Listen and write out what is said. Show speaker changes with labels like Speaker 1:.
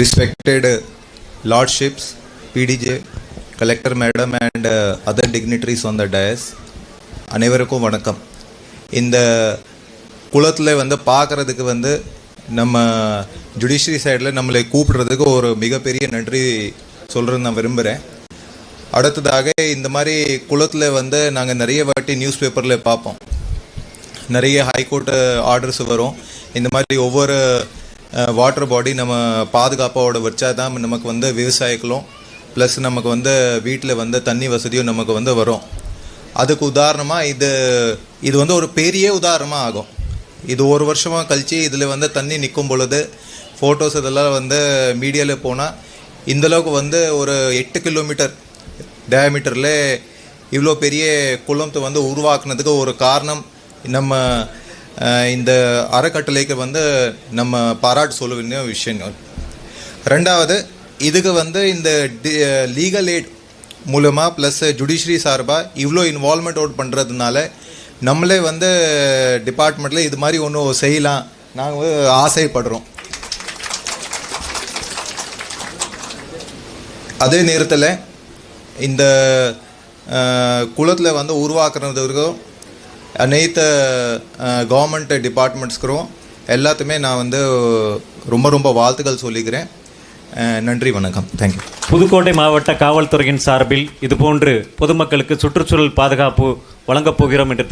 Speaker 1: respected lordship's lordships, PDJ, collector madam and uh, other dignitaries on the dais, அனைவருக்கும் வணக்கம். இந்த குளத்தில் வந்து பார்க்குறதுக்கு வந்து நம்ம ஜுடிஷரி சைடில் நம்மளை கூப்பிடுறதுக்கு ஒரு மிகப்பெரிய நன்றி சொல்கிறது நான் விரும்புகிறேன் அடுத்ததாக இந்த மாதிரி குளத்தில் வந்து நாங்கள் நிறைய வாட்டி நியூஸ் பேப்பரில் பார்ப்போம். நிறைய ஹைகோர்ட்டு ஆர்டர்ஸ் uh, வரும். இந்த மாதிரி ஒவ்வொரு வாட்டர் பாடி நம்ம பாதுகாப்போட வச்சா தான் நமக்கு வந்து விவசாயிகளும் ப்ளஸ் நமக்கு வந்து வீட்டில் வந்து தண்ணி வசதியும் நமக்கு வந்து வரும். அதுக்கு உதாரணமாக இது இது வந்து ஒரு பெரிய உதாரணமாக ஆகும். இது ஒரு வருஷமாக கழிச்சு இதில் வந்து தண்ணி நிற்கும் பொழுது ஃபோட்டோஸ் இதெல்லாம் வந்து மீடியாவில் போனால் இந்தளவுக்கு வந்து ஒரு எட்டு கிலோமீட்டர் டயமீட்டரில் இவ்வளோ பெரிய குளத்தை வந்து உருவாக்குனதுக்கு ஒரு காரணம் நம்ம இந்த அறக்கட்டளைக்கு வந்து நம்ம பாராட்டு சொல்ல வேண்டிய விஷயங்கள். ரெண்டாவது இதுக்கு வந்து இந்த லீகல் எய்ட் மூலமாக ப்ளஸ் ஜுடிஷரி சார்பாக இவ்வளோ இன்வால்மெண்ட் அவுட் பண்ணுறதுனால நம்மளே வந்து டிபார்ட்மெண்ட்டில் இது மாதிரி ஒன்று செய்யலாம். நாங்கள் ஆசைப்படுறோம். அதே நேரத்தில் இந்த குளத்தில் வந்து உருவாக்குறதுக்கும் அனைத்து கவர்மெண்ட் டிபார்ட்மெண்ட்ஸ்க்கும் எல்லாத்துமே நான் வந்து ரொம்ப ரொம்ப வாழ்த்துக்கள் சொல்லிக்கிறேன். நன்றி வணக்கம். தேங்க்யூ
Speaker 2: புதுக்கோட்டை மாவட்ட காவல்துறையின் சார்பில் இதுபோன்று பொதுமக்களுக்கு சுற்றுச்சூழல் பாதுகாப்பு வழங்கப் போகிறோம் என்று